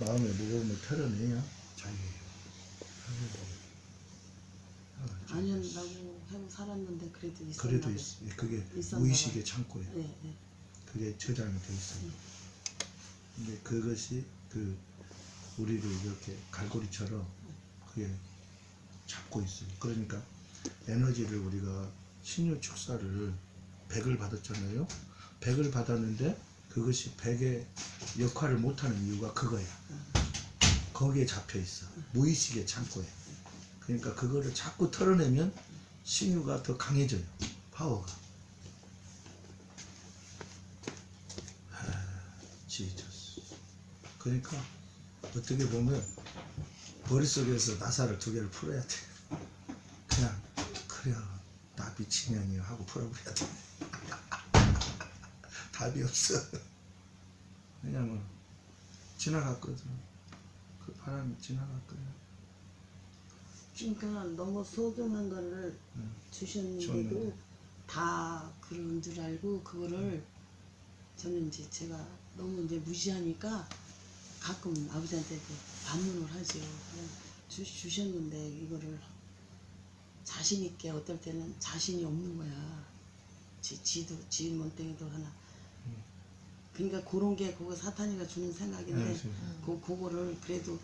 마음의 무거움을 털어내야 자유예요. 안 한다고 하고 살았는데 그래도 있었나 그래도 봐요. 있, 예, 그게 있었나 무의식의 봐요. 창고예요. 네, 네. 그게 저장이 돼 있어요. 근데 그것이 그 우리를 이렇게 갈고리처럼 그게 잡고 있어요. 그러니까 에너지를 우리가 신유 축사를 100을 받았잖아요. 100을 받았는데 그것이 100의 역할을 못하는 이유가 그거야. 거기에 잡혀 있어. 무의식의 창고에. 그러니까 그거를 자꾸 털어내면 신유가 더 강해져요. 파워가. 지저스. 그러니까 어떻게 보면 머릿속에서 나사를 두 개를 풀어야 돼. 그냥 그래 나 미친년이야 하고 풀어버려야 돼. 답이 없어. 왜냐면 지나갔거든. 그 바람이 지나갔거든. 그러니까 너무 소중한 거를 음. 주셨는데도 줬는데. 다 그런 줄 알고 그거를 저는 이제 제가 너무 이제 무시하니까 가끔 아버지한테 그 반문을 하죠. 그냥 주, 주셨는데 이거를 자신 있게 어떨 때는 자신이 없는 거야. 지, 지도 지 몸뚱이도 하나. 그러니까 그런 게 그거 사탄이가 주는 생각인데 네. 그 그거를 그래도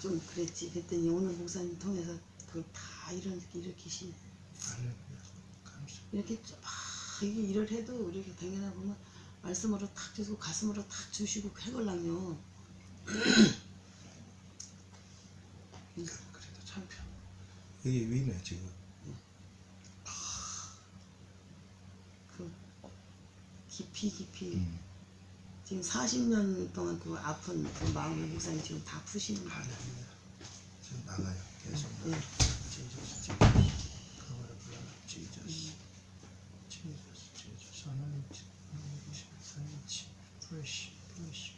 좀 그랬지. 그랬더니 오늘 목사님 통해서 그걸 다 이런 일으키시네. 이렇게 좀막 이게 일을 해도 이렇게 당연하 보면 말씀으로 탁 주시고 가슴으로 탁 주시고 해걸라면 그래도 참표. 이게 위네 지금. 그 깊이 깊이 음. 지금 40년 동안 그 아픈 그 마음을 목사님 지금 다 푸시는 거예요. 할렐루야. 지금 나가요. 계속 네. 나가요. 지저스, 지저스. 그거를 불러. 지저스. 지저스, 지저스. 하나님, 하나님, 하나님, 프레시, 프레시.